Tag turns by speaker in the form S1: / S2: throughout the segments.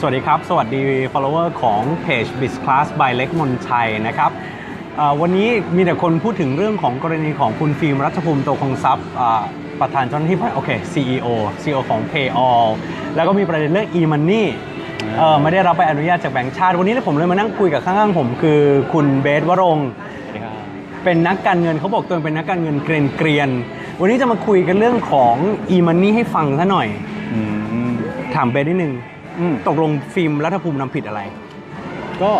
S1: สวัสดีครับ สวัสดี follower ของเพจ b i z Class by เล็กมนชัยนะครับเอ่อวันนี้มีแต่คนพูดถึงเรื่องของกรณีของคุณฟิล์มรัชภูมิโตคงทรัพย์อ่าประธานเจ้าหน้าที่ฝ่ายโอเค CEO CEO ของ PayAll แล้วก็มีประเด็นเรื่อง e-money เอ่อไม่ได้รับใบอนุญาตจากแบงก์ชาติ วันนี้ผมเลยมานั่งคุยกับข้างๆผมคือคุณเบสวรงค์
S2: สวัสดีครับ
S1: เป็นนักการเงินเขาบอกตัวเองเป็นนักการเงินเกรียนเกรียนๆวันนี้จะมาคุยกันเรื่องของ e-money ให้ฟังซะหน่อย
S2: อืม
S1: ถามเบสนิดนึง
S2: อืม
S1: ตกลงฟิล์มรัฐภูมินำผิดอะไร
S2: ก็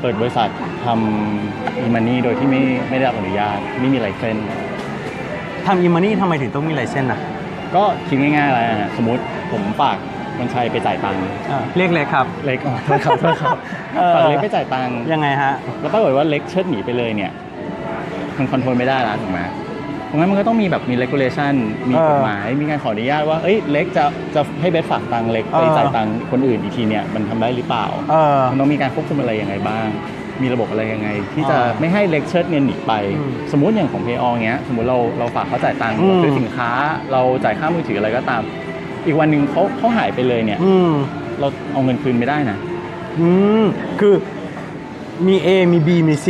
S2: เปิดบริษัททำอีมันนี่โดยที่ไม่ไม่ได้รับอนุญาต ไม่มีไลเซนส์
S1: ทำ e-money ทำไมถึงต้องมีไลเซนส์อะ
S2: ก็คิดง่ายๆแล้วนะสมมติผมฝากคนชัยไปจ่ายตังค์
S1: เรียกเลยครับ
S2: เล็กอ๋อโทษครับโทษครับ
S1: เออ
S2: ฝากเล็กไปจ่ายตังค์
S1: ยังไงฮะ
S2: แล้วปรากฏว่าเล็กเชิดหนีไปเลยเนี่ย มันคอนโทรลไม่ได้แล้วถูกไหม เพราะงั้นมันก็ต้องมีแบบมี regulation มี
S1: เออ
S2: กฎหมาย มีการขออนุญาตว่าเอ้ยเล็กจะจะให้เบสฝากตังค์เล็กไป
S1: เออ
S2: จ่ายตังค์คนอื่นอีกทีเนี่ยมันทำได้หรือเปล่า
S1: เออ
S2: มันต้องมีการควบคุมอะไรยังไงบ้าง มีระบบอะไรยังไง ที่จะ
S1: อ่า
S2: ไม่ให้เล็กเชิดเงินหนีไป
S1: อืม
S2: สมมุติอย่างของ Pay All เงี้ยสมมุติเราเราฝากเขาจ่ายตังค์
S1: อืม
S2: เราซื้อสินค้า เราจ่ายค่ามือถืออะไรก็ตาม อีกวันหนึ่งเขาเขาหายไปเลยเนี่ย
S1: อืม
S2: เราเอาเงินคืนไม่ได้นะ
S1: อืมคือมี A มี B มี C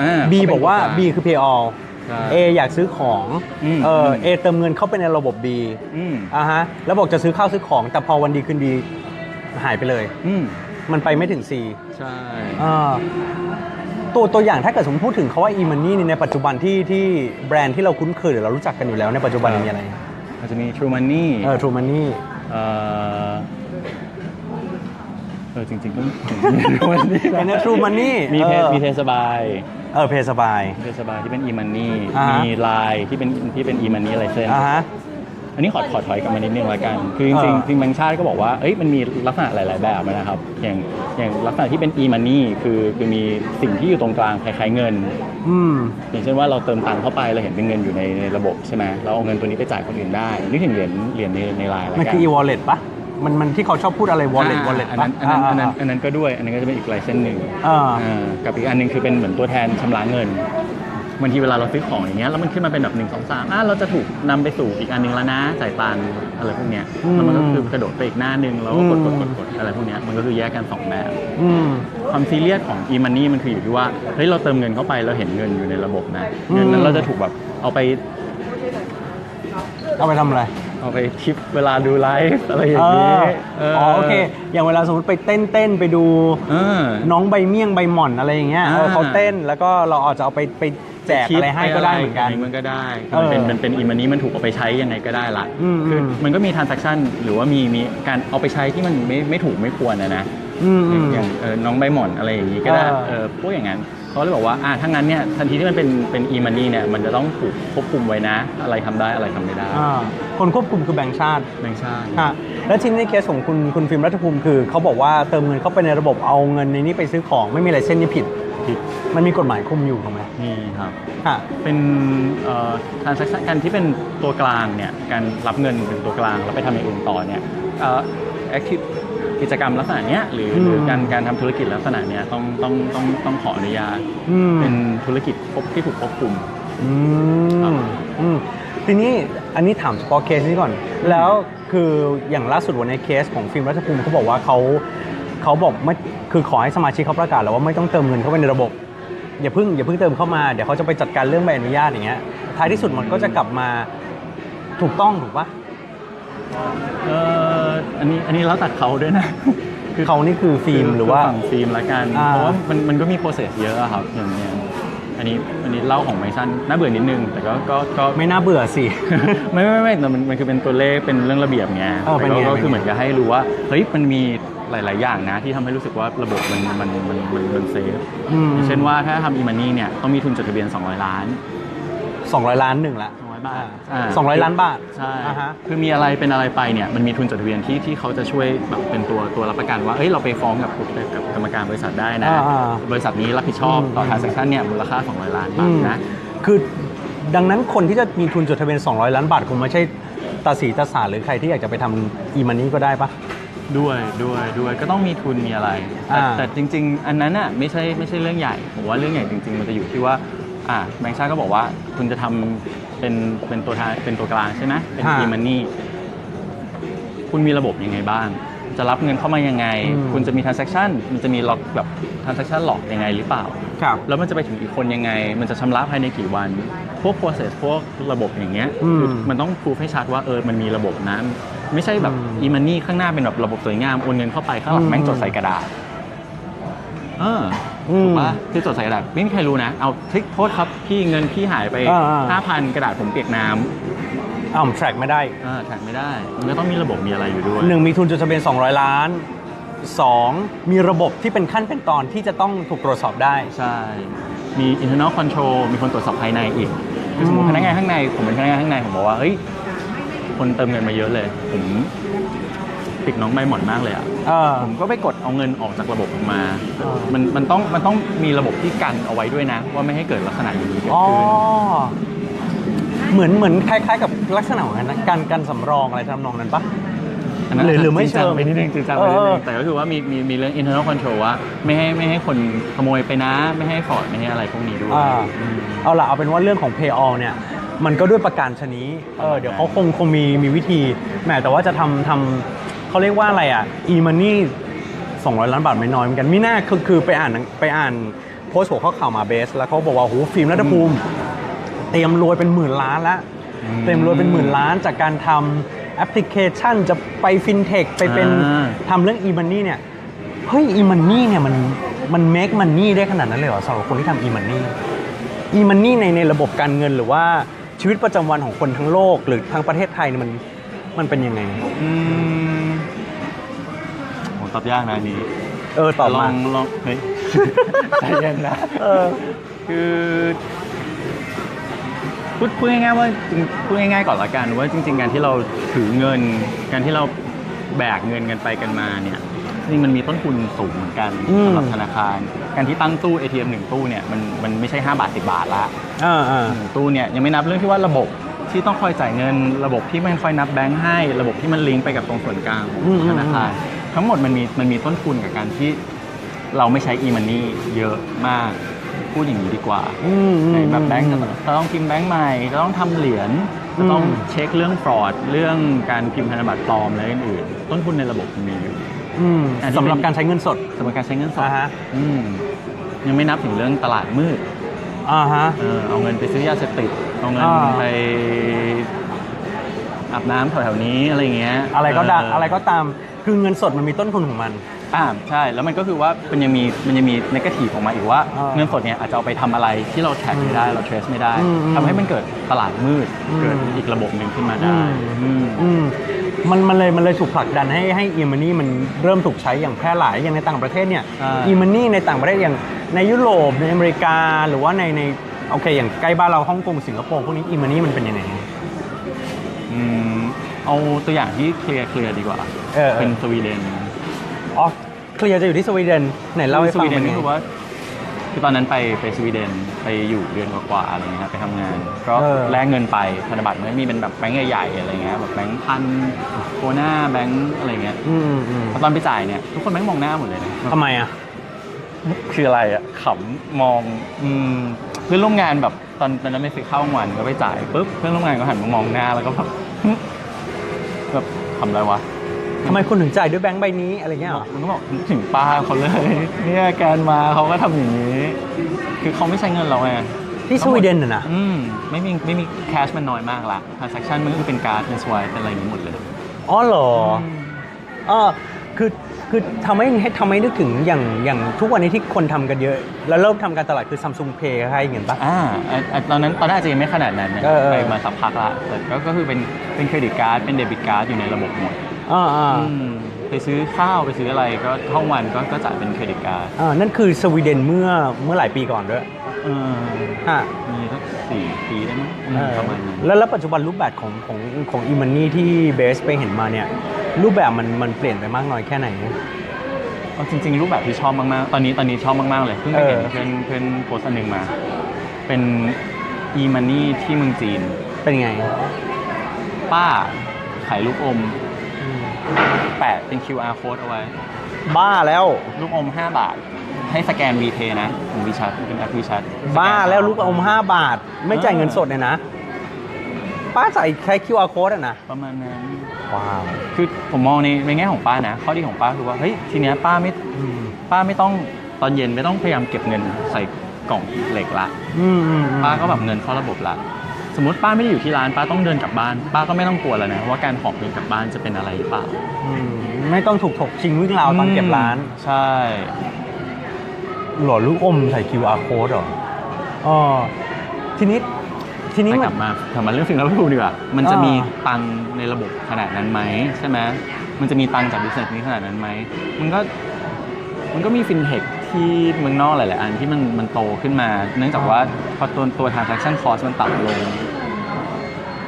S2: อ่า
S1: B
S2: เขาเป็น
S1: บอกว่า
S2: ตัวกลาง
S1: B คือ pay all
S2: ใช่
S1: A อยากซื้อของ
S2: อืม
S1: เออ
S2: ม
S1: A เติมเงินเข้าไปในระบบ B
S2: อืม
S1: อ่าฮะแล้วบอกจะซื้อข้าวซื้อของ แต่พอวันดีคืนดีหายไปเลย
S2: อืม
S1: มันไปไม่ถึง C
S2: ใช่
S1: อ่าตัวตัวอย่างถ้าเกิดสมมติพูดถึงเขาว่า e-money เนี่ยในปัจจุบันที่ที่แบรนด์ที่เราคุ้นเคยหรือเรารู้จักกันอยู่แล้วในปัจจุบันมีอะไร
S2: อาจจะมี True Money
S1: เออ True Money
S2: เอ่อ เออจริงๆก็ True Money
S1: เป็น True Money
S2: มีเพ
S1: เอ
S2: จ
S1: อ
S2: มีเพจสบาย
S1: เออเพย์สบาย
S2: เพจสบายที่เป็น e-money
S1: อ่าฮะ
S2: มี Line ที่เป็นที่เป็น e-money อะไรเส้น
S1: อ่าฮะ
S2: อันนี้ขอขอถอยกลับมานิดนึงละกัน คือจริง
S1: เออ
S2: ๆจริงแบงค์ชาติก็บอกว่าเอ้ยมันมีลักษณะหลาย ๆ แบบนะครับ อย่างอย่างลักษณะที่เป็น e-money คือคือมีสิ่งที่อยู่ตรงกลางคล้ายๆเงิน
S1: อืม
S2: อย่างเช่นว่าเราเติมตังค์เข้าไปเราเห็นเป็นเงินอยู่ในในระบบใช่ไหมเราเอาเงินตัวนี้ไปจ่ายคนอื่นได้นึกถึงเหรียญเหรียญในในไลน์ละ
S1: มัน
S2: กัน
S1: คือ e-wallet ปะ มันมันที่เขาชอบพูดอะไร wallet
S2: อ่า
S1: wallet
S2: อัน
S1: ปะ
S2: นั้นอันนั้นอันนั้น
S1: อ่า
S2: อันนั้นก็ด้วย อันนั้นก็จะเป็นอีกลายเส้นหนึ่ง
S1: อ่า
S2: อ่ากับอีกอันหนึงคือเป็นเหมือนตัวแทนชำระเงินบางทีเวลาเราซื้อของอย่างเงี้ยแล้วมันขึ้นมาเป็นแบบหนึ่งสองสามอะเราจะถูกนำไปสู่อีกอันหนึงแล้วนะจ่ายตังค์อะไรพวกเนี้ย
S1: อืม
S2: แล้วมันก็คือกระโดดไปอีกหน้าหนึ่งแล้วก็กด
S1: อื
S2: ก
S1: ม
S2: ดกดกดอะไรพวกเนี้ยมันก็คือแยกกันสองแบบ
S1: อืม
S2: ความซีเรียสของ e-money มันคืออยู่ที่ว่าเฮ้ยเราเติมเงินเข้าไปเราเห็นเงินอยู่ในระบบนะ
S1: อืม
S2: เงินนั้นเราจะถูกแบบเอาไป
S1: เอาไปทำอะไร
S2: เอาไปทิปเวลาดูไลฟ์อะไรอย่างนี้
S1: เอออ๋อโอเค อย่างเวลาสมมติไปเต้นเต้นๆไปดู
S2: เออ
S1: น้องใบเมี่ยงใบหม่อนอะไรอย่างเงี้ย
S2: อ่า
S1: เออเขาเต้นแล้วก็เราอาจจะเอาไปไปแจกอะไรให้ก็ได้เหมือนกัน
S2: มันก็ได้
S1: เออ
S2: มันเป็นมันเป็นอีมันนี้มันถูกเอาไปใช้ยังไงก็ได้ละ
S1: อืม
S2: คือ
S1: ม
S2: มันก็มีทรานซัคชันหรือว่ามีมีการเอาไปใช้ที่มันไม่ไม่ถูกไม่ควรนะนะ
S1: อืม
S2: อ
S1: อื
S2: ย่าง
S1: ม
S2: อย่างเออน้องใบหม่อนอะไรอย่างนี้ก็ได้
S1: เออ
S2: เออพวกอย่างนั้น เขาเลยบอกว่าอ่าถ้างั้นเนี่ยทันทีที่มันเป็นเป็นอีมันนี่เนี่ยมันจะต้องถูกควบคุมไว้นะ อะไรทำได้อะไรทำไม่ได้
S1: อ่าคนควบคุมคือแบงก์ชาติ
S2: แบงค์ชาติ
S1: ฮะแล้วทีนี้ในเคสของคุณคุณฟิล์มรัฐภูมิคือเขาบอกว่าเติมเงินเข้าไปในระบบเอาเงินในนี้ไปซื้อของไม่มีอะไรเส้นนี่ผิด
S2: ผิด
S1: มันมีกฎหมายคุมอยู่ถูกไหม
S2: นี่ครับ
S1: ฮะ
S2: เป็นเอ่อ transaction การที่เป็นตัวกลางเนี่ย การรับเงินเป็นตัวกลางแล้วไปทำอย่างอื่นต่อเนี่ยเอ่อ active กิจกรรมลักษณะเนี้ยหรือหรือการการทำธุรกิจลักษณะเนี้ยต้องต้องต้องต้องขออนุญาต
S1: อืม
S2: เป็นธุรกิจควบที่ถูกควบคุม
S1: อื
S2: ครั
S1: ม
S2: บ
S1: อืมทีนี้อันนี้ถามเฉพาะเคสนี้ก่อน แล้วคืออย่างล่าสุดวันในเคสของฟิล์มรัฐภูมิเขาบอกว่าเขาเขาบอกไม่คือขอให้สมาชิกเขาประกาศแล้วว่าไม่ต้องเติมเงินเข้าไปในระบบ อย่าเพิ่งอย่าเพิ่งเติมเข้ามาเดี๋ยวเขาจะไปจัดการเรื่องใบอนุญาตอย่างเงี้ยท้ายที่สุดมันก็จะกลับมาถูกต้องถูกปะ
S2: เอ่อ อันนี้อันนี้แล้วแต่เขาด้วยนะ
S1: เขานี่คือฟิล์มหรือว่า
S2: ฝั่งฟิล์มละกัน
S1: อ่า
S2: เพราะว่ามันมันก็มี process เยอะอะครับอย่างเนี้ยอันนี้อันนี้เล่าของไมซันน่าเบื่อนิดนึง แต่ก็ก็ก็
S1: ไม่น่าเบื่อสิ
S2: ไม่ไม่ไม่แต่มันมันคือเป็นตัวเลขเป็นเรื่องระเบียบไง
S1: เออเป็น
S2: แต่
S1: ไง
S2: ก็
S1: เป็นไง
S2: คือเหมือนกับให้รู้ว่าเฮ้ยมันมีหลาย ๆ อย่างนะที่ทำให้รู้สึกว่าระบบมันมันมันมันมันเซฟ
S1: อืม
S2: อย่างเช่นว่าถ้าทำอีมันนี่เนี่ยต้องมีทุนจดทะเบียน 200 ล้าน
S1: สองร้อยล้านหนึ่งละ
S2: 200 บาท
S1: สองร้อยล้านบาท
S2: ใช่
S1: อ่าฮะ
S2: คือมีอะไรเป็นอะไรไปเนี่ยมันมีทุนจดทะเบียนที่ที่เขาจะช่วยแบบเป็นตัวตัวรับประกันว่าเอ้ยเราไปฟ้องกับกับกรรมการบริษัทได้นะ
S1: อ่าอ่า
S2: บริษัทนี้รับผิดชอบต่อ
S1: อืม
S2: transaction เนี่ยมูลค่า 200 ล้านบาทนะ
S1: คือดังนั้นคนที่จะมีทุนจดทะเบียน 200 ล้านบาทคงไม่ใช่ตาสีตาสาหรือใครที่อยากจะไปทำอีมันนี้ก็ได้ปะ
S2: ด้วยด้วยด้วยก็ต้องมีทุนมีอะไรแต่
S1: อ่า
S2: แต่จริง ๆ อันนั้นอะไม่ใช่ไม่ใช่เรื่องใหญ่ผมว่าเรื่องใหญ่จริง ๆ มันจะอยู่ที่ว่าอ่าแบงค์ชาติก็บอกว่าคุณจะทำ เป็นเป็นตัวทางเป็นตัวกลางใช่ไหมเป็น e money คุณมีระบบยังไงบ้าง จะรับเงินเข้ามายังไง
S1: อืม
S2: คุณจะมี transaction มันจะมีล็อกแบบ transaction หลอกยังไงหรือเปล่า
S1: ครับ
S2: แล้วมันจะไปถึงอีกคนยังไง มันจะชำระภายในกี่วัน พวก process พวกระบบอย่างเงี้ย
S1: อืม
S2: คือมันต้องพูดให้ชัดว่าเออ มันมีระบบนั้นไม่ใช่แบบ
S1: อืม
S2: อีมันนี่ข้างหน้าเป็นแบบระบบสวยงาม โอนเงินเข้าไปข้างหลั
S1: อื
S2: ง
S1: ม
S2: แม่งจดใส่กระดาษ เออ
S1: อืม
S2: ถูกปะคือจดใส่กระดาษไม่มีใครรู้นะเอาทริกโทษครับพี่เงินพี่หายไป
S1: อ่าๆ
S2: ห้าพันกระดาษผมเปียกน้
S1: อ้าวผมแทร็กไม่ได้ำ
S2: อ่าแท็กไม่ได้มันก็ต้องมีระบบมีอะไรอยู่ด้วย
S1: หนึ่งมีทุนจดทะเบียน 200 ล้านสองมีระบบที่เป็นขั้นเป็นตอนที่จะต้องถูกตรวจสอบได้
S2: ใช่ มี internal control มีคนตรวจสอบภายในอีกคือสมมติ
S1: อืม
S2: พนักงานข้างใน ผมเป็นพนักงานข้างใน ผมบอกว่า เฮ้ย คนเติมเงินมาเยอะเลย ผม ติดน้องใบหมอนมากเลยอะ
S1: เออ
S2: ผมก็ไปกดเอาเงินออกจากระบบออกมา
S1: อ่ามั
S2: มันมันต้องมันต้องมีระบบที่กันเอาไว้ด้วยนะ ว่าไม่ให้เกิดลักษณะอย่างนี้เกิด
S1: อ๋อ
S2: ขึ้น
S1: เหมือนเหมือนคล้าย ๆ กับลักษณะของนั้นนะการการสำรองอะไรทำนองนั้นปะ
S2: อันนั้น
S1: หรือหรือไม่
S2: จงจัง
S1: เชิง
S2: ไปนิดนึงจริงจังไปนิด
S1: เอ
S2: นึ
S1: อ
S2: งแต่ก็คือว่ามีมีมีเรื่อง internal control ว่าไม่ให้ไม่ให้คนขโมยไปนะ ไม่ให้ฟอร์ดไม่ให้อะไรพวกนี้ด้วย
S1: อ่า
S2: อืม
S1: เอาล่ะเอาเป็นว่าเรื่องของ pay all เนี่ย มันก็ด้วยประการชนี้เออเดี๋ยวเขาคงคงมีมีวิธีแหมแต่ว่าจะทำทำ เขาเรียกว่าอะไรอะ e money 200 ล้านบาทไม่น้อยเหมือนกันมิน่าคือคือไปอ่านหนังไปอ่านโพสต์หัวข้อข่าวมาเบส แล้วเขาบอกว่าโหฟิล์มรัฐภูมิ เตรียมรวยเป็นหมื่นล้านแล้ว
S2: อืม
S1: เตรียมรวยเป็นหมื่นล้านจากการทำแอปพลิเคชันจะไปฟินเทคไปเป็น
S2: อ่า
S1: ทำเรื่อง e money เนี่ยเฮ้ย e money เนี่ยมันมัน make money ได้ขนาดนั้นเลยเหรอสำหรับคนที่ทำ e money e money ในในระบบการเงินหรือว่าชีวิตประจำวันของคนทั้งโลกหรือทั้งประเทศไทยเนี่ยมัน มันเป็นยังไง
S2: อืมผมตอบยากนะอันนี้
S1: เออตอบ
S2: ล
S1: มา
S2: องลองเฮ้ย ใจเย็นนะ
S1: เออ
S2: คือพูดพูดง่ายๆว่าจริงพูดง่ายๆก่อนละกันว่าจริง ๆ การที่เราถือเงิน การที่เราแบกเงินกันไปกันมาเนี่ยจริงๆมันมีต้นทุนสูงเหมือนกัน
S1: อืม
S2: สำหรับธนาคาร การที่ตั้งตู้ ATM หนึ่งตู้เนี่ยมันมันไม่ใช่ 5 บาท 10 บาทละ
S1: อ่าอ่า
S2: หนึ่งตู้เนี่ยยังไม่นับเรื่องที่ว่าระบบ ที่ต้องคอยจ่ายเงิน ระบบที่มันคอยนับแบงค์ให้ ระบบที่มันลิงก์ไปกับตรงส่วนกลางของ
S1: อืม
S2: ธนาคารทั้งหมดมันมีมันมีต้นทุนกับการที่เราไม่ใช้ e-money เยอะมากพูดอย่างนี้ดีกว่า
S1: อืมอืม
S2: ในแบบแบงค์จะจะต้องพิมพ์แบงค์ใหม่จะต้องทำเหรียญจะต้อง
S1: อืม
S2: เช็คเรื่องฟรอดเรื่องการพิมพ์ธนบัตรปลอมและอื่นๆต้นทุนในระบบมันมีอยู่
S1: อืม
S2: อันที่
S1: สำหรับ
S2: เป็น
S1: การใช้เงินสด
S2: สำหรับการใช้เงินสด
S1: อ่าฮะ
S2: อืมยังไม่นับถึงเรื่องตลาดมืด
S1: อ่าฮะ
S2: เออเอาเงินไปซื้อยาเสพติด เอาเงิน
S1: อ่า
S2: ไปอาบน้ำแถวๆนี้อะไรเงี้ย
S1: อะไรก็ได้
S2: เอะ
S1: ไรก็ตามคือเงินสดมันมีต้นทุนของมัน
S2: อ่าใช่แล้วมันก็คือว่ามันยังมีมันยังมีนกาทีฟออกมาอีกว่า
S1: อ่า
S2: เงินสดเนี่ยอาจจะเอาไปทำอะไรที่เราแทร็กไม่ได้เราเทรสไม่ได้
S1: อืมอืม
S2: ทำให้มันเกิดตลาดมืด
S1: อืม
S2: เกิดอีกระบบหนึ่งขึ้นมาได้
S1: อืม
S2: อืม
S1: อืมมันมันเลยมันเลยถูกผลักดันให้ให้ e-money มันเริ่มถูกใช้อย่างแพร่หลายอย่างในต่างประเทศเนี่ย
S2: ใช่
S1: e-money ในต่างประเทศอย่างในยุโรปในอเมริกาหรือว่าในใน โอเค อย่างใกล้บ้านเราฮ่องกงสิงคโปร์พวกนี้ e-money มันเป็นยังไง
S2: อืมเอาตัวอย่างที่เคลียร์เคลียร์ดีกว่า
S1: เออเออ
S2: เป็นสวีเดน
S1: อ๋อเคลียร์จะอยู่ที่สวีเดนไหนเล่าให้
S2: ส
S1: ฟัง
S2: วีเด
S1: เป็นนไง
S2: ก็คือว่าคือตอนนั้นไปไปสวีเดนไปอยู่เดือนกว่าๆอะไรเงี้ยครับไปทำงาน ก็
S1: เออ
S2: แลกเงินไปธนบัตรมันก็มีเป็นแบบแบงก์ใหญ่ๆอะไรเงี้ยแบบแบงค์พันโคน่าแบงค์อะไรเงี้ย
S1: อืมอืมอืม
S2: พอตอนไปจ่ายเนี่ยทุกคนแม่งมองหน้าหมดเลยนะ
S1: ทำไมอะ
S2: คืออะไรอะขำมองอืม เพื่อนร่วมงานแบบตอนตอนนั้นไม่ซื้อข้าวกลางวันก็ไปจ่ายปุ๊บเพื่อนร่วมงานก็หันมามองหน้าแล้วก็แบบแบบทำอะไรวะ
S1: ทำไมคุณถึงจ่ายด้วยแบงค์ใบนี้อะไรเงี้ยเหรอ
S2: มันก็บอกนึกถึงป้าเขาเลย เนี่ยแกนมาเขาก็ทำอย่างนี้ คือเขาไม่ใช้เงินเราไง
S1: ที่สวีเดนน่ะนะ
S2: อืมไม่มีไม่มีแคชมันน้อยมากละ transaction มันก็คือเป็นการ์ดเป็นสวายเป็นอะไรอย่างนี้หมดเลย
S1: อ๋อเหรอ
S2: ม
S1: เออ คือคือทำให้ให้ทำให้นึกถึงอย่างอย่างทุกวันนี้ที่คนทำกันเยอะ แล้วเริ่มทำการตลาดคือ Samsung Pay คล้ายๆอย่างเงี้ยปะ
S2: อ่าอะอะตอนนั้นตอนแรกอาจจะยังไม่ขนาดนั้นนะ
S1: เออเออ
S2: ไปมาสักพักละแต่ก็ก็คือเป็นเป็นเครดิตการ์ดเป็นเดบิตการ์ดอยู่ในระบบหมด
S1: อ่าอ่า
S2: อืมไปซื้อข้าวไปซื้ออะไรก็ท่องวันก็ก็จ่ายเป็นเครดิตการ์ด
S1: อ่านั่นคือสวีเดนเมื่อเมื่อหลายปีก่อนด้วย
S2: เออ
S1: ฮะ
S2: มีสักสี่ปีได้มั้งอืม
S1: เออ
S2: ประมาณนั้น
S1: แล้วแล้วปัจจุบันรูปแบบของของของอีมันนี่ที่เบสไปเห็นมาเนี่ย รูปแบบมันมันเปลี่ยนไปมากน้อยแค่ไหน
S2: เอาจริง ๆ รูปแบบที่ชอบมากๆ ตอนนี้ตอนนี้ชอบมาก ๆ เลย เพิ่งไปเห็น
S1: เออ
S2: เพื่อนเพื่อนโพสต์อันหนึ่งมา เป็น e-money ที่เมืองจีน
S1: เป็นไง
S2: ป้าขายลูกอม แปะเป็น QR code เอาไว้
S1: บ้าแล้ว
S2: ลูกอม 5 บาท ให้สแกน VPay นะของ WeChat เป็นแอป WeChat
S1: บ้าแล้วลูกอมห้าบาท ไม่จ่ายเงินสดเนี่ยนะ ป้าใส่แค่ QR code อะนะ
S2: ประมาณนั้น
S1: ว้าว
S2: คือผมมองในในแง่ของป้านะ ข้อดีของป้าคือว่า เฮ้ย ทีเนี้ยป้าไม่
S1: อืม
S2: ป้าไม่ต้องตอนเย็นไม่ต้องพยายามเก็บเงินใส่กล่องเหล็กละ
S1: อืมอืมอืม
S2: ป้าก็แบบเงินเข้าระบบละ สมมติป้าไม่ได้อยู่ที่ร้านป้าต้องเดินกลับบ้าน ป้าก็ไม่ต้องกลัวแล้วนะว่าการหอบเงินกลับบ้านจะเป็นอะไรหรือเปล่า
S1: อืมไม่ต้องถูกถกชิงวิ่งราวตอนเก็บร้าน
S2: ใช่
S1: หล่อลูกอมใส่ QR code เหรออ๋อทีนี้ ทีนี้
S2: แต่
S1: มั
S2: ก
S1: น
S2: ลับมากลับมาเรื่องฟิล์มรับรูปดีกว่ามันจะ
S1: อ่ามี
S2: มีตังค์ในระบบขนาดนั้นไหมใช่ไหมมันจะมีตังค์จากบิสเนสนี้ขนาดนั้นไหมมันก็มันก็มีฟินเทคที่เมืองนอกหลาย ๆ อันที่มันมันโตขึ้นมา เนื่องจากว่าพอตัวตัว transaction cost มันต่ำลง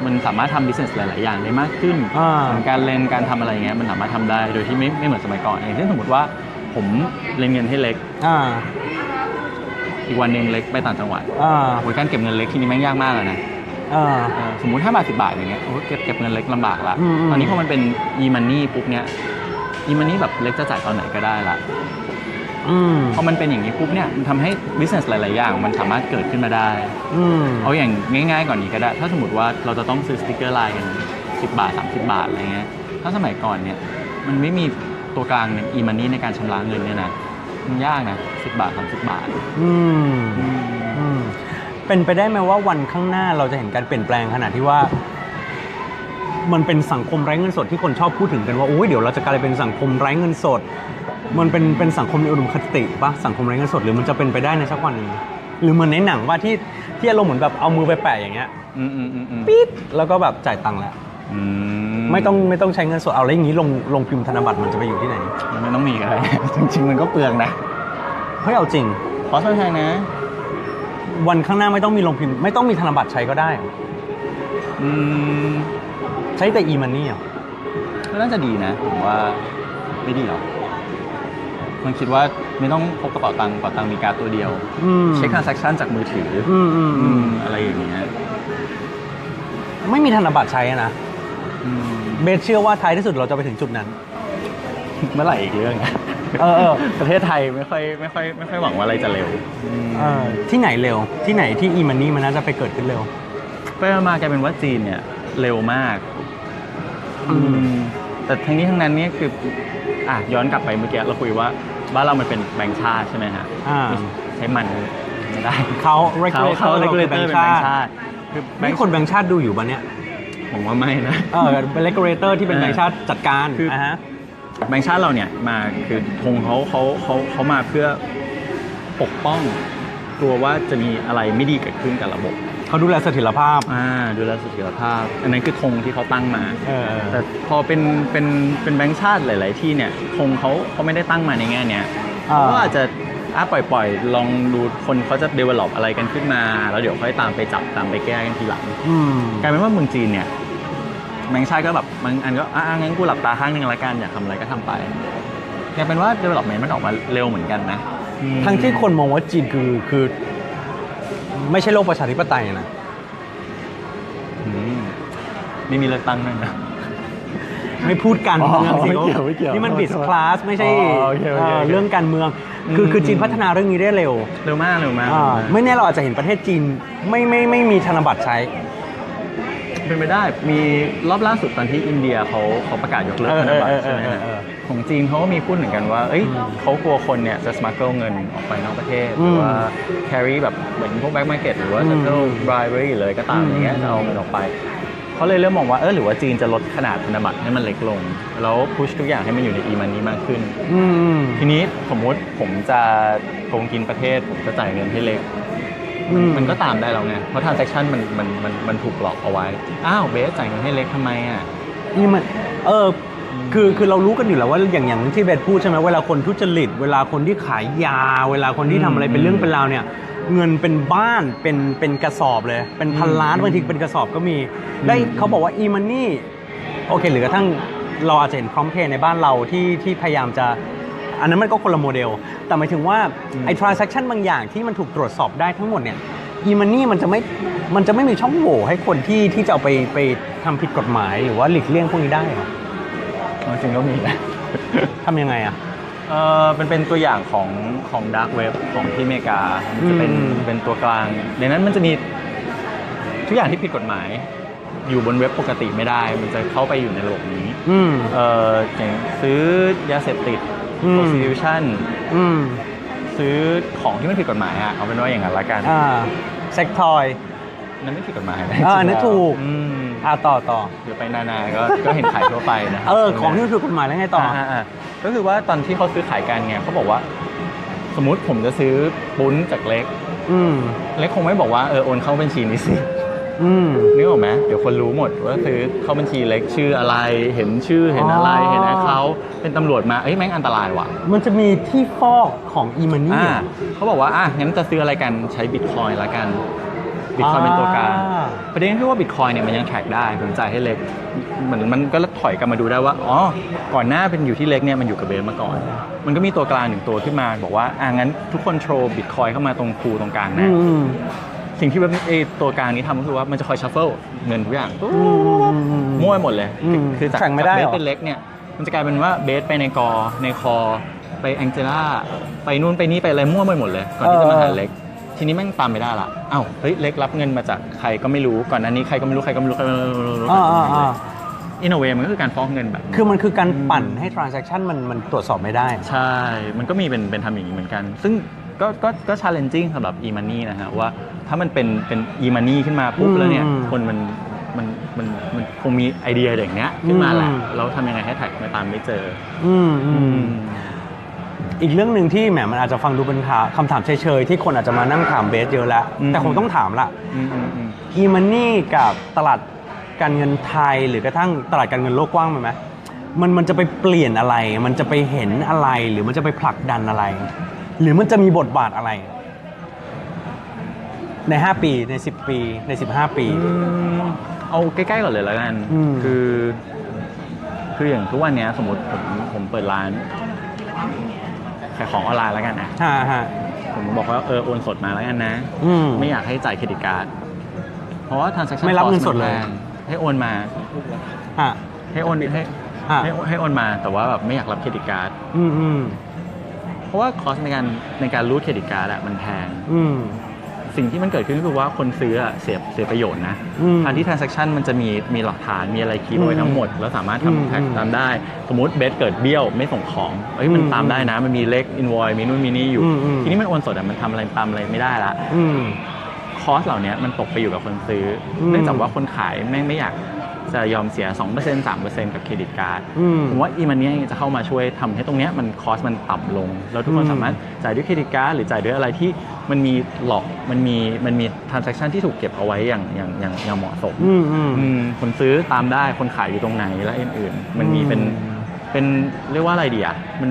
S2: มันสามารถทำ business หลาย ๆ อย่างได้มากขึ้น
S1: อ่า
S2: เหมือนการเรียนการทำอะไรเงี้ยมันสามารถทำได้โดยที่ไม่ไม่เหมือนสมัยก่อนอย่างเช่นสมมติว่าผมเรียนเงินให้เล็ก
S1: อ่า
S2: อีกวันหนึ่งเล็กไปต่างจังหวัด
S1: อ่า
S2: โอ้ยการเก็บเงินเล็กทีนี้แม่งยากมากเลยนะ
S1: อ่า
S2: เออสมมุติ5บาท10บาทอย่างเงี้ยโอ้ยเก็บเก็บเงินเล็กลำบากละ
S1: อืมอืม
S2: ตอนนี้พอมันเป็น e-money ปุ๊บเนี้ย e-money แบบเล็กจะจ่ายตอนไหนก็ได้ละ
S1: อืม
S2: พอมันเป็นอย่างนี้ปุ๊บเนี่ยมันทำให้ business หลาย ๆ อย่าง มันสามารถเกิดขึ้นมาได้
S1: อืม
S2: เอาอย่างง่ายๆก่อนนี้ก็ได้ ถ้าสมมติว่าเราจะต้องซื้อสติกเกอร์ไลน์กัน 10 บาท 30 บาทอะไรเงี้ย ถ้าสมัยก่อนเนี่ย มันไม่มีตัวกลางเนี่ย e-money ในการชำระเงินเนี่ยนะ มันยากนะ10บาท30บาท
S1: อืมอืมเป็นไปได้ไหมว่าวันข้างหน้าเราจะเห็นการเปลี่ยนแปลงขนาดที่ว่า มันเป็นสังคมไร้เงินสดที่คนชอบพูดถึงกันว่าโอ้ยเดี๋ยวเราจะกลายเป็นสังคมไร้เงินสด มันเป็นเป็นสังคมในอุดมคติปะสังคมไร้เงินสดหรือมันจะเป็นไปได้ในสักวันหนึ่งหรือเหมือนในหนังว่าที่ที่อารมณ์เหมือนแบบเอามือไปแปะอย่างเงี้ย
S2: อืมอืมอืมอืม
S1: ปี๊ดแล้วก็แบบจ่ายตังค์แล้ว
S2: อื
S1: ไม่ต้องไม่ต้องใช้เงินสดเอาแล้วอย่างนี้ลงลงพิมพ์ธนบัตรมันจะไปอยู่ที่ไหน
S2: มันไม่ต้องมีก็ได้จริงๆ มันก็เปลืองนะ
S1: เฮ้ยเอาจริง
S2: คอสมันแพงนะ
S1: วันข้างหน้าไม่ต้องมีลงพิมพ์ ไม่ต้องมีธนบัตรใช้ก็ได้
S2: อืม
S1: ใช้แต่ e-money อะ
S2: ก็น่าจะดีนะ ผมว่าไม่ดีหรอกมันคิดว่าไม่ต้องพกกระเป๋าตังค์กระเป๋าตังค์มีการ์ดตัวเดียว
S1: อืม
S2: เช็ค transaction จากมือถืออ
S1: อืมอืมอืม
S2: อะไรอย่างเงี้ย
S1: ไม่มีธนบัตรใช้อะนะ
S2: อืม
S1: เบสเชื่อว่าท้ายที่สุดเราจะไปถึงจุดนั้น
S2: เมื่อไหร่อีกเรื่องนะ
S1: เออเออ
S2: ประเทศไทยไม่ค่อยไม่ค่อยไม่ค่อยหวังว่าอะไรจะเร็ว
S1: เออที่ไหนเร็ว ที่ไหนที่ e-money มันน่าจะไปเกิดขึ้นเร็ว
S2: ไปมากลายเป็นว่าจีนเนี่ยเร็วมาก
S1: อืม
S2: อืมแต่ทั้งนี้ทั้งนั้นเนี่ยคืออะย้อนกลับไปเมื่อกี้เราคุยว่าบ้านเรามันเป็นแบงค์ชาติใช่ไหมฮะ
S1: อ่า
S2: ใช้มันไม่ได้
S1: เขา
S2: เขา
S1: regulator
S2: เขา
S1: เรา
S2: regulator
S1: เป็น
S2: เป็น
S1: แบ
S2: แบ
S1: ง
S2: ง
S1: ค์
S2: ค์
S1: ชา
S2: ชา
S1: ติ
S2: ติคือแบง
S1: นี่
S2: ค์
S1: คนแบงค์ชาติดูอยู่ปะเนี่ย
S2: ผมว่าไม่นะ
S1: เออเป็น regulator ที่เป็นแบงค์ชาติจัดการ
S2: คืออ่
S1: อ่าฮะ
S2: แบงค์ชาติเราเนี่ยมาคือธงเขาเขาเขาเขามาเพื่อปกป้องกลัวว่าจะมีอะไรไม่ดีเกิดขึ้นกับระบบ
S1: เขาดูแลเสถียรภาพ
S2: อ่าดูแลเสถียรภาพ อันนั้นคือธงที่เขาตั้งมา
S1: เออเออ
S2: แต่พอเป็นเป็นเป็นแบงค์ชาติหลาย ๆ ที่เนี่ยธงเขาเขาไม่ได้ตั้งมาในแง่เนี้ย
S1: อ่า
S2: เขาก็อาจจะอะปล่อยปล่อยลองดูคนเขาจะ develop อะไรกันขึ้นมา แล้วเดี๋ยวค่อยตามไปจับตามไปแก้กันทีหลัง
S1: อืม
S2: กลายเป็นว่าเมืองจีนเนี่ย แบงค์ชาติก็แบบบางอันก็อะงั้นกูหลับตาข้างหนึ่งละกันอยากทำอะไรก็ทำไปกลายเป็นว่า development มันออกมาเร็วเหมือนกันนะ
S1: ทั้งที่คนมองว่าจีนคือคือ ไม่ใช่โลกประชาธิปไตยนะ
S2: อืมไม่มีเลือกตั้งด้วยนะ
S1: ไม่พูดการเมืองสิ
S2: อ๋อไม่เกี่ยวไม่เกี่ยว
S1: นี่มันบิสคลาสไม่ใช่
S2: อ๋อโอเคโอเค
S1: เอ่อ
S2: โอเค
S1: เรื่องการเมือง คือ
S2: อืม
S1: คือจีนพัฒนาเรื่องนี้ได้เร็ว
S2: เร็วมากเร็วมาก
S1: อ่าไม่แน่เราอาจจะเห็นประเทศจีนไม่ไม่ไม่มีธนบัตรใช้
S2: เป็นไปได้มีรอบล่าสุดตอนที่อินเดียเขาเขาประกาศยกเลิก
S1: เออ
S2: ธนบัตร
S1: เออเอ
S2: ใช่
S1: อ
S2: ไหม
S1: เออ
S2: ฮะ
S1: เออ
S2: ของจีนเขาก็มีพูดเหมือนกันว่า เอ้ย
S1: อืม
S2: เขากลัวคนเนี่ยจะสมาร์เกิลเงินออกไปนอกประเทศ หรือว่า carry แบบเหมือนพวกแบ็กมาร์เก็ตหรือว่า
S1: อืม
S2: settle bribery เลยก็ตาม
S1: อืม
S2: อย่างเงี้ยจะเอาเงินออกไป เขาเลยเริ่มมองว่า เออหรือว่าจีนจะลดขนาดธนบัตรให้มันเล็กลง แล้วพุชทุกอย่างให้มันอยู่ใน e-money มากขึ้น
S1: อืมอืม
S2: ทีนี้สมมุติผมจะโกงกินประเทศ ผมจะจ่ายเงินให้เล็ก
S1: อืม
S2: มันก็ตามได้แล้วไงเพราะ transaction มันมันมันมันถูกหลอกเอาไว้ อ้าวเบสจ่ายเงินให้เล็กทำไมอะ
S1: นี่มันเออคือคือเรารู้กันอยู่แล้วว่าอย่างอย่างที่เบสพูดใช่ไหมเวลาคนทุจริต เวลาคนที่ขายยา เวลาคนที่ทำอะไร
S2: อืม
S1: เป็นเรื่องเป็นราวเนี่ยเงินเป็นบ้านเป็นเป็นกระสอบเลย เป็นพันล้าน
S2: อืม
S1: บางทีเป็นกระสอบก็มี ได้
S2: อืม
S1: เขาบอกว่า e-money โอเคหรือกระทั่งเราอาจจะเห็นพร้อมเพย์ในบ้านเราที่ที่พยายามจะ อันนั้นมันก็คนละโมเดล แต่หมายถึงว่าไอ้ transaction บางอย่างที่มันถูกตรวจสอบได้ทั้งหมดเนี่ย e-money มันจะไม่ มันจะไม่มีช่องโหว่ให้คนที่ที่จะเอาไปไปทำผิดกฎหมายหรือว่าหลีกเลี่ยงพวกนี้ได้เหรอ
S2: เอาจริงก็มีนะ
S1: ทำยังไงอะ
S2: เออเป็นเป็นตัวอย่างของของด a r k เว็บของที่อเมริกามันจะเป็น
S1: อืม
S2: เป็นตัวกลาง ในนั้นมันจะมีทุกอย่างที่ผิดกฎหมายมอยู่บนเว็บปกติไม่ได้ มันจะเข้าไปอยู่ในระบบนี้
S1: อืม
S2: เอ่ออย่างซื้อยาเสพติด
S1: อืม
S2: prostitution
S1: อืม
S2: ซื้อของที่ไม่ผิดกฎหมายอะเอาเป็นว่าอย่างนั้นละกัน
S1: อ่าเซ็กทอย
S2: นั่นไม่ผิดกฎหมายนะ
S1: อ่า
S2: จริงๆ
S1: อันนั้นถูก
S2: อืม
S1: อ่าต่อต่อ
S2: เดี๋ยวไปนาๆก็ก็เห็นขายทั่วไปนะครั
S1: เออ ของที่ไม่ถูกกฎหมายแล้วไงต่อาา
S2: ก็คือว่าตอนที่เขาซื้อขายกันเนี่ยเขาบอกว่า สมมุติผมจะซื้อปุ้นจากเล็ก
S1: อืม
S2: เล็กคงไม่บอกว่าเออโอนเข้าบัญชีนี้สิ
S1: อืม
S2: นึกออกไหมเดี๋ยวคนรู้หมดว่าซื้อเข้าบัญชีเล็กชื่ออะไร เห็นชื่อเห็นอะไร
S1: อ๋อ
S2: เห็นอะไรเขาเป็นตำรวจมาเอ้ยแม่งอันตรายว่ะ
S1: มันจะมีที่ฟอกของอีมันนี่
S2: อ่าเขาบอกว่าอะงั้นจะซื้ออะไรกันใช้บิตคอยละกันบิตคอยเป็นตัวกลาง
S1: อ่า
S2: ประเด็นคือว่าบิตคอยเนี่ยมันยังแทร็กได้ผมจ่ายให้เล็กเหมือนมันก็ถอยกลับมาดูได้ว่าอ๋อก่อนหน้าเป็นอยู่ที่เล็กเนี่ยมันอยู่กับเบสมาก่อน มันก็มีตัวกลางหนึ่งตัวขึ้นมาบอกว่าอะงั้นทุกคนโทรบิตคอยเข้ามาตรงคูตรงกลาง
S1: อื
S2: นะ
S1: ม
S2: สิ่งที่แบบไอ้ตัวกลางนี้ทำก็คือว่ามันจะคอยชัฟเฟิลเงินทุกอย่าง
S1: อืม
S2: มั่วไปหมดเลย
S1: อืม
S2: คือจาก
S1: แข่งไม่ได้
S2: เบ
S1: เหร
S2: ส
S1: อ
S2: เป็นเล็กเนี่ย มันจะกลายเป็นว่าเบสไปในกอในคอ ไปแองเจล่าไปนู่นไปนี่ไปอะไรมั่วไปหมดเลย ก่อนที่จะมาหาเล็ก ทีนี้แม่งตามไม่ได้ละอ้าวเฮ้ยเล็กรับเงินมาจากใครก็ไม่รู้ก่อนหน้านี้ใครก็ไม่รู้ใครก็ไม่รู้ใครก็ไม่รู้
S1: อ่าอ่าอ่า
S2: อินโนเวมันก็คือการฟ้องเงินแบบ
S1: คือมันคือการปั่นให้ transaction มันมันตรวจสอบไม่ได้
S2: ใช่ มันก็มีเป็นเป็นทำอย่างนี้เหมือนกัน ซึ่ง ก็ก็ก็ challenging สำหรับ e-money นะฮะว่าถ้ามันเป็นเป็น e-money ขึ้นมาปุ๊บ
S1: อืม
S2: แล้วเนี่ย
S1: อืม
S2: คนมันมันมันมันคงมีไอเดียอย่างเนี้ยขึ้นมาแหละ
S1: อืม
S2: แล้วทำยังไงให้แท็กมาตามไม่เจอ
S1: อืมอื
S2: อื
S1: ม
S2: ม
S1: อีกเรื่องหนึ่งที่แหมมันอาจจะฟังดูเป็นถามคำถามเฉยๆ ที่คนอาจจะมานั่งถามเบสเยอะแล้ว
S2: อืม
S1: แต่คงต้องถามละ
S2: อืมอืมอืม
S1: e money กับตลาดการเงินไทยหรือกระทั่งตลาดการเงินโลกกว้างไหมมันมันจะไปเปลี่ยนอะไร มันจะไปเห็นอะไรหรือมันจะไปผลักดันอะไร หรือมันจะมีบทบาทอะไร ใน 5 ปีใน 10 ปีใน 15 ปี
S2: อืมเอาใกล้ๆก่อนเลยแล้วกัน
S1: อืม
S2: คือ คืออย่างทุกวันเนี้ยสมมติผมผมเปิดร้านขายของออนไลน์แล้วกันนะ
S1: ฮะฮะ
S2: ผมบอกว่าเออโอนสดมาแล้วกันนะ
S1: อืม
S2: ไม่อยากให้จ่ายเครดิตการ์ด เพราะว่า transaction
S1: ไม่รับ
S2: cost
S1: เงินสดเลย
S2: แพงให้โอนมา
S1: ฮะ
S2: ให้โอนให้
S1: ฮะ
S2: ให้ให้โอนมา แต่ว่าแบบไม่อยากรับเครดิตการ์ด
S1: อืมอืม
S2: เพราะว่าคอสในการในการรูดเครดิตการ์ดอะมันแพง
S1: อืม
S2: สิ่งที่มันเกิดขึ้นก็คือว่าคนซื้ออะเสียเสียประโยชน์นะ
S1: อืม
S2: ทางที่ transaction มันจะมีมีหลักฐานมีอะไรคีย์เอาไว้ทั้งหมด แล้วสามารถ
S1: อืม
S2: ทำแท็ก
S1: อืม
S2: ตามได้ สมมติเบสเกิดเบี้ยวไม่ส่งของเอ้ยมัน
S1: อืม
S2: ตามได้นะ มันมีเลข invoice มีนู่นมีนี่อยู่
S1: อืมอืม
S2: ทีนี้มันโอนสดอะมันทำอะไรตามอะไรไม่ได้ละ
S1: อืม
S2: คอสเหล่านี้มันตกไปอยู่กับคนซื้ออ
S1: ม
S2: เนื่องจากว่าคนขายแม่งไม่อยาก จะยอมเสีย 2% 3%กับเครดิตการ์ด
S1: อืม
S2: ผมว่าอีมันเนี้ยจะเข้ามาช่วยทำให้ตรงเนี้ยมันคอสมันต่ำลง แล้วทุกคน
S1: อืม
S2: สามารถจ่ายด้วยเครดิตการ์ดหรือจ่ายด้วยอะไรที่มันมีหลอกมันมีมันมีทรานซัคชันที่ถูกเก็บเอาไว้อย่างอย่างอย่างอย่างเหมาะสม
S1: อืมอืม
S2: อืมคนซื้อตามได้คนขายอยู่ตรงไหนและอื่นๆ มันมีเป็น
S1: อืม
S2: เป็นเรียกว่าอะไรดีอะ มัน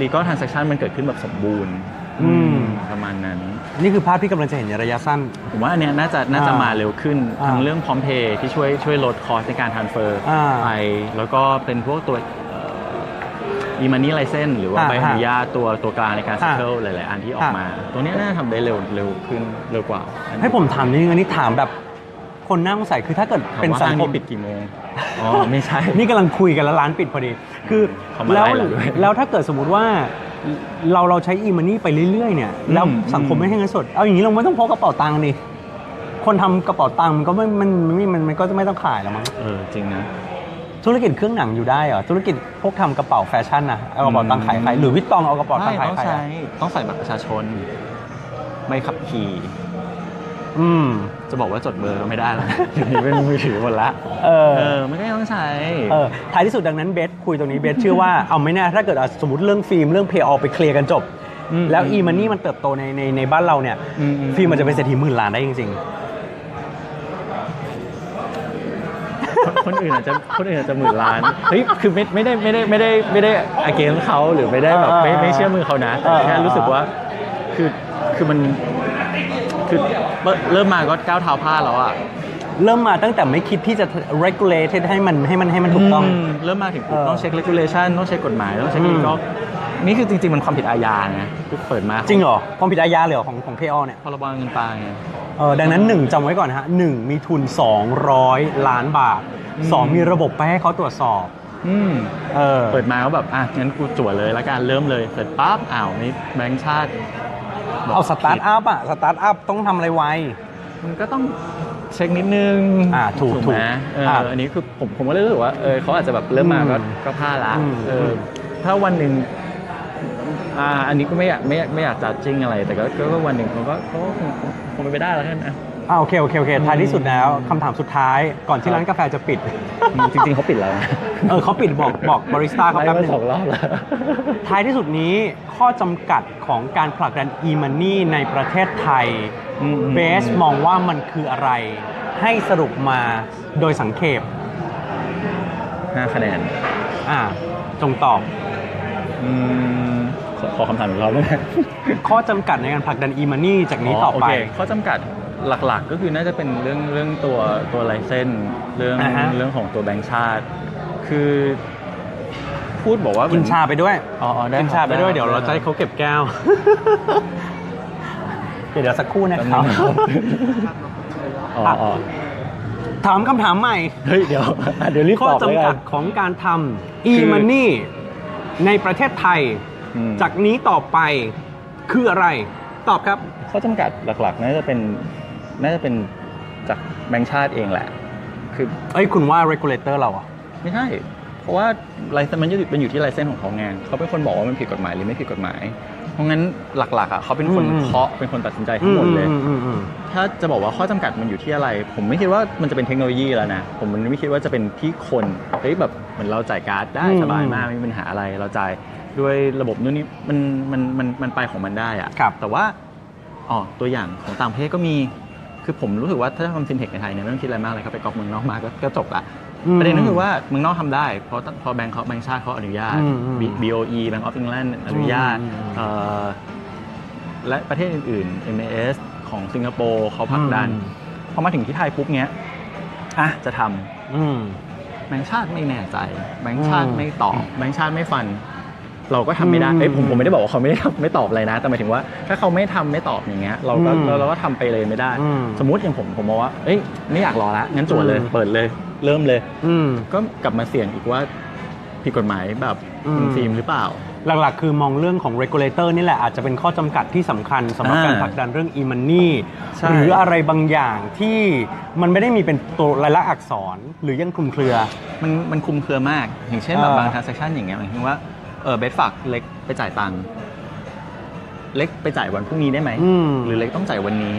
S2: legal transaction มันเกิดขึ้นแบบสมบูรณ์
S1: อืม
S2: ประมาณนั้น
S1: นี่คือภาพที่กำลังจะเห็นในระยะสั้น
S2: ผมว่าอันเนี้ยน่าจะน่าจะ
S1: อ่าม
S2: มาเร็วขึ้น
S1: อ่า
S2: ทั้งเรื่องพร้อมเพย์ที่ช่วยช่วยลดคอสในการ transfer
S1: อ่า
S2: ไปแล้วก็เป็นพวกตัวอีมันนี่ไลเซนหรือว่า
S1: อ่า
S2: ใบอนุญาตตัวตัวกลางในการ
S1: อ่า
S2: settle หลาย ๆ อันที่ออกมาตรงเนี้ยน่าจะทำได้เร็วเร็วขึ้นเร็วกว่าอันนี้
S1: ให้ผมถามนิดนึงอันนี้ถามแบบคนน่าสงสัยคือถ้าเกิด
S2: ถาม
S1: เป็น
S2: ว่า
S1: สัง
S2: ห้าง
S1: ค
S2: นี้
S1: ม
S2: ปิดกี่โมงอ๋อไม่ใช่
S1: นี่กำลังคุยกันแล้วร้านปิดพอดี คือ
S2: เขามา
S1: แล้ว
S2: ไล่เราด้วย
S1: แล้วถ้าเกิดสมมุติว่า เราเราใช้อีมันนี่ไปเรื่อยๆเนี่ยแล้ว
S2: อืม
S1: สังคมไม่ให้เงินสด เอาอย่างนี้เราไม่ต้องพกกระเป๋าตังค์ดิคนทำกระเป๋าตังค์มันก็ไม่มันมันมันมันมันก็จะไม่ต้องขายแล้วมั้ง
S2: เออจริงนะ
S1: ธุรกิจเครื่องหนังอยู่ได้เหรอธุรกิจพวกทำกระเป๋าแฟชั่นนะเอากระเป๋าตังค์ขายใครหรือวิตตองเอากระเป๋าตังค์ขาย
S2: ต้อง
S1: ใคร
S2: ใช้
S1: อะ
S2: ต้องใส่บัตรประชาชนไม่ขับขี่
S1: อืม
S2: จะบอกว่าจดเบอร์ก็ไม่ได้แล้วเดี๋ยวนี้เป็นมือถือหมดละ
S1: เออ
S2: เออมันก็ยังต้องใช้
S1: เออท้ายที่สุดดังนั้นเบสคุยตรงนี้เบสเชื่อว่าเอาไม่แน่ถ้าเกิดอะสมมติเรื่องฟิล์มเรื่องเพย์ออไปเคลียร์กันจบ
S2: อืม
S1: แล้ว
S2: อืม
S1: อีมันนี่มันเติบโตในในในบ้านเราเนี่ย
S2: อืมอืม
S1: ฟิล์มมันจะเป็นเศรษฐีหมื่นล้านได้จริง
S2: คนอื่นอาจจะคนอื่นอาจจะหมื่นล้าน เฮ้ย คือไม่ไม่ได้ไม่ได้ไม่ได้ไม่ได้อเกนเขาหรือไม่ได้แบบไม่ไม่เชื่อมือเขานะแต่แค่รู้สึกว่า คือคือมัน คือ เริ่มมาก็ก้าวเท้าพลาดแล้วอะ
S1: ๆเริ่มมาตั้งแต่ไม่คิดที่จะ regulate ให้มันให้มันให้มันถูกต้อง
S2: มเริ่มมาถึงปุ๊บ
S1: เออ
S2: ต้องเช็ค regulation ต้องเช็คกฎหมายต้องเช็ค
S1: อืม
S2: legal นี่คือจริง ๆ มันความผิดอาญาไงคือเปิดมา
S1: จริงเหรอความผิดอาญาเลยเหรอของของเพย์ออเนี่ย
S2: พรบเงินตราไง
S1: เออดังนั้นหนึ่งจำไว้ก่อนนะฮะหนึ่งมีทุน 200 ล้านบาท
S2: อืม
S1: สองมีระบบไปให้เขาตรวจสอบ
S2: อืม
S1: เออ
S2: เปิดมาก็แบบอะงั้นกูจั่วเลยแล้วกันเริ่มเลยเสร็จปั๊บอ้าวนี่แบงค์ชาติบก
S1: เอาสตาร์ท
S2: ผิด
S1: อัพอะสตาร์ทอัพต้องทำอะไรไว
S2: มันก็ต้องเช็คนิดนึง
S1: อ่าถูก
S2: ไหม
S1: ถูก
S2: เออ
S1: อ่า
S2: อันนี้คือผมผมก็เลยรู้สึกว่าเออเขาอาจจะแบบเริ่มมาก็
S1: อืม
S2: ก็พลาดละ
S1: อืม
S2: เออถ้าวันหนึ่งอ่าอันนี้ก็ไม่อยากไม่อยากไม่อยากจัดจริงอะไร แต่ก็ก็ก็วันหนึ่งเขาก็เขาก็คงคงเป็นไปได้แล้วกันนะ
S1: อ่าโอเคโอเคโอเคท้ายที่สุดแล้วคำถามสุดท้ายก่อนที่
S2: ครับ
S1: ร้านกาแฟจะปิด
S2: จริงๆเขาปิดแล้วนะ
S1: เออเขาปิดบอกบอกบาริสต้าเขา
S2: ไล่
S1: แป๊บ
S2: มา
S1: หนึง
S2: สองรอบแล้ว
S1: ท้ายที่สุดนี้ข้อจำกัดของการผลักดัน e-money ในประเทศไทย
S2: อืมอืม
S1: เบสมองว่ามันคืออะไร ให้สรุปมาโดยสังเขป
S2: ห้าคะแนน
S1: อ่าจงตอบ
S2: อืมขอขอคำถามอีกรอบได้ไหม
S1: ข้อจำกัดในการผลักดัน e-money จากนี้ต่อไป
S2: โเคข้อจำกัด หลักๆ ก็คือน่าจะเป็นเรื่องเรื่องตัวตัวไลเซนเรื่อง
S1: อ่าฮะ
S2: เรื่องของตัวแบงค์ชาติ คือพูดบอกว่า
S1: กิ
S2: กิ
S1: นชาไปด้วย
S2: อ๋ออ๋อได้
S1: กินชาไปด้วยเดี๋ยวเราจะให้เขาเก็บแก้ว เดี๋ยวเดี๋ยวสักครู่นะครับ
S2: อ๋ออ๋อ
S1: ถามคำถามใหม่
S2: เฮ้ยเดี๋ยวอะเดี๋ยวรีบ
S1: ข้อ
S2: ตอบเลย
S1: จำกั
S2: กั
S1: ด
S2: น
S1: ของการทำ e-money ในประเทศไทย
S2: อืม
S1: จากนี้ต่อไปคืออะไร ตอบครับ
S2: ข้อจำกัดหลักๆน่าจะเป็น น่าจะเป็นจากแบงค์ชาติเองแหละ คือ
S1: เอ้ยคุณว่า regulator เราอะ
S2: ไม่ใช่ เพราะว่าไลเซนมันอยู่เป็นอยู่ที่ไลเซนของเขาไงเขาเป็นคนบอกว่ามันผิดกฎหมายหรือไม่ผิดกฎหมาย เพราะงั้นหลักๆอะเขาเป็นคน
S1: อืม
S2: เคาะเป็นคนตัดสินใจทั้งหมดเลย
S1: อืมอืมอืม
S2: ถ้าจะบอกว่าข้อจำกัดมันอยู่ที่อะไร ผมไม่คิดว่ามันจะเป็นเทคโนโลยีแล้วนะ ผมมันไม่คิดว่าจะเป็นที่คนเฮ้ยแบบเหมือนเราจ่ายการ์ดได้
S1: อืม
S2: สบายมากไม่มีปัญหาอะไรเราจ่ายด้วยระบบนู่นนี่มันมันมันมันไปของมันได้อะ
S1: ครับ
S2: แต่ว่าอ๋อตัวอย่างของต่างประเทศก็มี คือผมรู้สึกว่าถ้าทำฟินเทคในไทยเนี่ยไม่ต้องคิดอะไรมากเลยครับไปกรอกเมืองนอกมาก็ก็จบละ
S1: อืม
S2: ประเด็นก็คือว่าเมืองนอกทำได้ เพราะเพราะแบงค์เขาแบงค์ชาติเขาอนุญาต
S1: อืมอืม
S2: B- BOE Bank of England อนุญาต
S1: อืมอืม
S2: เอ่อและประเทศอื่นๆ MAS ของสิงคโปร์เขาผลักดัน
S1: อืม
S2: พอมาถึงที่ไทยปุ๊บเนี้ยอะจะทำ
S1: อืม
S2: แบงค์ชาติไม่แน่ใจ แบงค์ชาติ
S1: อืม
S2: ไม่ตอบแบงค์ชาติไม่ฟัน เราก็ทำไม่ได้
S1: อืม
S2: เอ้ยผมผมไม่ได้บอกว่าเขาไม่ได้ทำไม่ตอบอะไรนะ แต่หมายถึงว่า ถ้าเขาไม่ทำไม่ตอบอย่างเงี้ยเราก็
S1: อืม
S2: เราเราก็ทำไปเลยไม่ได้
S1: อืม
S2: สมมุติอย่างผมผมมองว่าเอ้ยไม่อยากรอละงั้นจวดเลย
S1: อืม
S2: เปิดเลย เริ่มเลย
S1: อืม
S2: ก็กลับมาเสี่ยงอีกว่าผิดกฎหมายแบบคุณ
S1: อืม
S2: ฟิล์มหรือเปล่า
S1: หลักๆ คือมองเรื่องของ regulator นี่แหละ อาจจะเป็นข้อจำกัดที่สำคัญสำหรับ
S2: อ่า
S1: การผลักดันเรื่อง e-money
S2: ใช่
S1: หรืออะไรบางอย่างที่มันไม่ได้มีเป็นตัวลายลักษณ์อักษรหรือยังคลุมเครือ
S2: มันมันคลุมเครือมาก อย่างเช่นแบบ
S1: เออ
S2: บาง transaction อย่างเงี้ยหมายถึงว่า เออเบสฝากเล็กไปจ่ายตังค์เล็กไปจ่ายวันพรุ่งนี้ได้ไหม
S1: อืม
S2: หรือเล็กต้องจ่ายวันนี้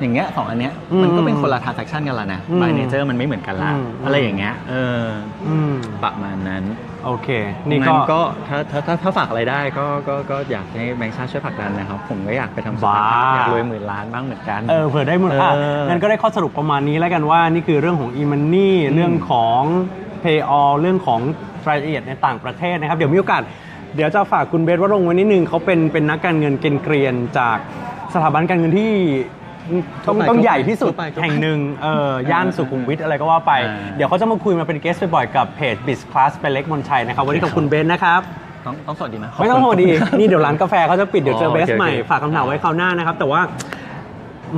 S2: อย่างเงี้ยสองอันเนี้ย
S1: อืม
S2: มันก็เป็นคนละ transaction กันละนะ
S1: อืม
S2: by nature มันไม่เหมือนกันละ
S1: อืม
S2: อะไรอย่างเงี้ยเออ
S1: อืม
S2: ประมาณนั้น
S1: โอเค นี่
S2: งั้
S1: ก็
S2: ก็ถ้าถ้าถ้าถ้าฝากอะไรได้ก็ก็ก็อยากให้แบงค์ชาติช่วยผลักดันนะครับ ผมก็อยากไปทำสตาร์ทอัพ
S1: บ้า
S2: อยากรวยหมื่นล้านบ้างเหมือนกัน
S1: เออเผื่อได้มูลค่า
S2: เออ
S1: งั้นก็ได้ข้อสรุปประมาณนี้แล้วกันว่านี่คือเรื่องของ e-money เรื่องของ pay all เรื่องของ รายละเอียดในต่างประเทศนะครับ เดี๋ยวมีโอกาสเดี๋ยวจะฝากคุณเบสวรงค์ไว้นิดนึงเขาเป็นเป็นนักการเงินเกรียนๆจากสถาบันการเงินที่ต้อง
S2: ทั่วไป
S1: ต้องใหญ่ที่สุด
S2: ทั่วไปทั่วไป
S1: แห่งหนึ่งเออย่านสุขุมวิทอะไรก็ว่าไป
S2: อ่า
S1: เดี๋ยวเขาจะมาคุยมาเป็นเกสบ่อยๆกับเพจ Biz Class เป็นเล็กมนชัยนะครับวันนี้ขอบคุณเบสนะครับ
S2: ต้องต้องสวัสดีไหม
S1: ไม่ต้องโทรดีนี่เดี๋ยวร้านกาแฟเขาจะปิดเดี๋ยวเจอ
S2: อ๋อ
S1: เบ
S2: โอ
S1: ส
S2: เค
S1: ใหม่
S2: โอเค
S1: ฝากคำถามไว้คราวหน้านะครับแต่ว่า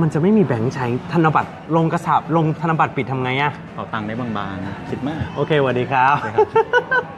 S1: มันจะไม่มีแบงค์ใช้ธนบัตรลงกระสาบลงธนบัตรปิดทำไงอะ
S2: เป๋าตังค์ได้บางๆ คิดมาก
S1: โอเคสวัสดีครับ
S2: โอเคครับ